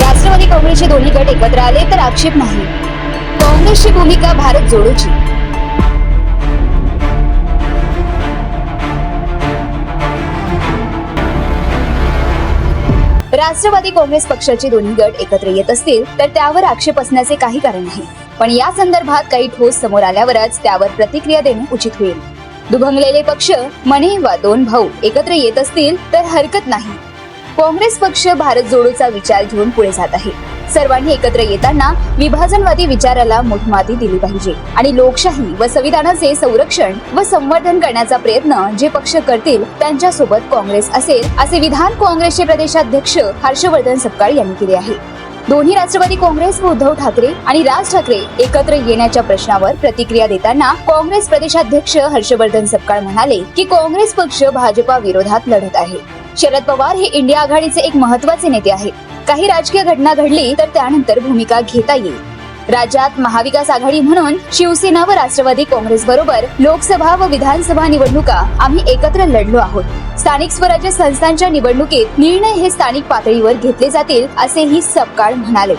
राष्ट्रवादी काँग्रेसचे दोन्ही गट एकत्र आले तर आक्षेप नाही. काँग्रेसची भूमिका भारत जोडोची. राष्ट्रवादी काँग्रेस पक्षाचे दोन्ही गट एकत्र येत असतील तर त्यावर आक्षेप असण्याचे काही कारण नाही. पण या संदर्भात काही ठोस समोर आल्यावरच त्यावर प्रतिक्रिया देणे उचित होईल. दुभंगलेले पक्ष मने वा दोन भाऊ एकत्र येत असतील तर हरकत नाही. काँग्रेस पक्ष भारत जोडोचा विचार घेऊन पुढे जात आहे. सर्वांनी एकत्र येताना विभाजनवादी विचाराला मुठमाती दिली पाहिजे आणि लोकशाही व संविधानाचे संरक्षण व संवर्धन करण्याचा प्रयत्न जे पक्ष करतील त्यांच्यासोबत काँग्रेस असेल असे विधान काँग्रेसचे प्रदेशाध्यक्ष हर्षवर्धन सपकाळ यांनी केले आहे. दोन्ही राष्ट्रवादी काँग्रेस व उद्धव ठाकरे आणि राज ठाकरे एकत्र येण्याच्या प्रश्नावर प्रतिक्रिया देताना काँग्रेस प्रदेशाध्यक्ष हर्षवर्धन सपकाळ म्हणाले की काँग्रेस पक्ष भाजपा विरोधात लढत आहे. शरद पवार हे इंडिया आघाडीचे एक महत्त्वाचे नेते आहेत. काही राजकीय घटना घडली तर त्यानंतर भूमिका घेता येईल. राज्यात महाविकास आघाडी म्हणून शिवसेना व राष्ट्रवादी काँग्रेस बरोबर लोकसभा व विधानसभा निवडणुका आम्ही एकत्र लढलो आहोत. स्थानिक स्वराज्य संस्थांच्या निवडणुकीत निर्णय हे स्थानिक पातळीवर घेतले जातील असेही सपकाळ म्हणाले.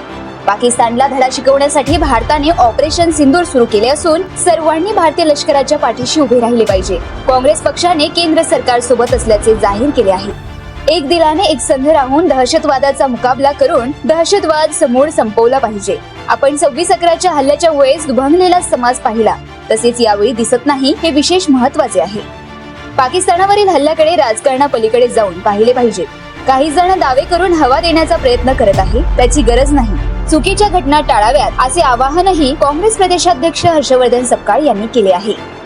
पाकिस्तानला धडा शिकवण्यासाठी भारताने ऑपरेशन सिंदूर सुरू केले असून सर्वांनी भारतीय लष्कराच्या पाठीशी उभे राहिले पाहिजे. काँग्रेस पक्षाने केंद्र सरकार सोबत असल्याचे जाहीर केले आहे. एक दिलाने एक संघ राहून दहशतवादाचा मुकाबला करून दहशतवाद समोर संपवला पाहिजे. आपण सव्वीस अकराच्या हल्ल्याच्या वेळेस दुभंगलेला समाज पाहिला. तसेच यावेळी दिसत नाही हे विशेष महत्त्वाचे आहे. पाकिस्तानावरील हल्ल्याकडे राजकारणापलीकडे जाऊन पाहिले पाहिजे. काही जण दावे करून हवा देण्याचा प्रयत्न करत आहे त्याची गरज नाही. चुकीच्या घटना टाळाव्यात असे आवाहनही काँग्रेस प्रदेशाध्यक्ष हर्षवर्धन सपकाळ यांनी केले आहे.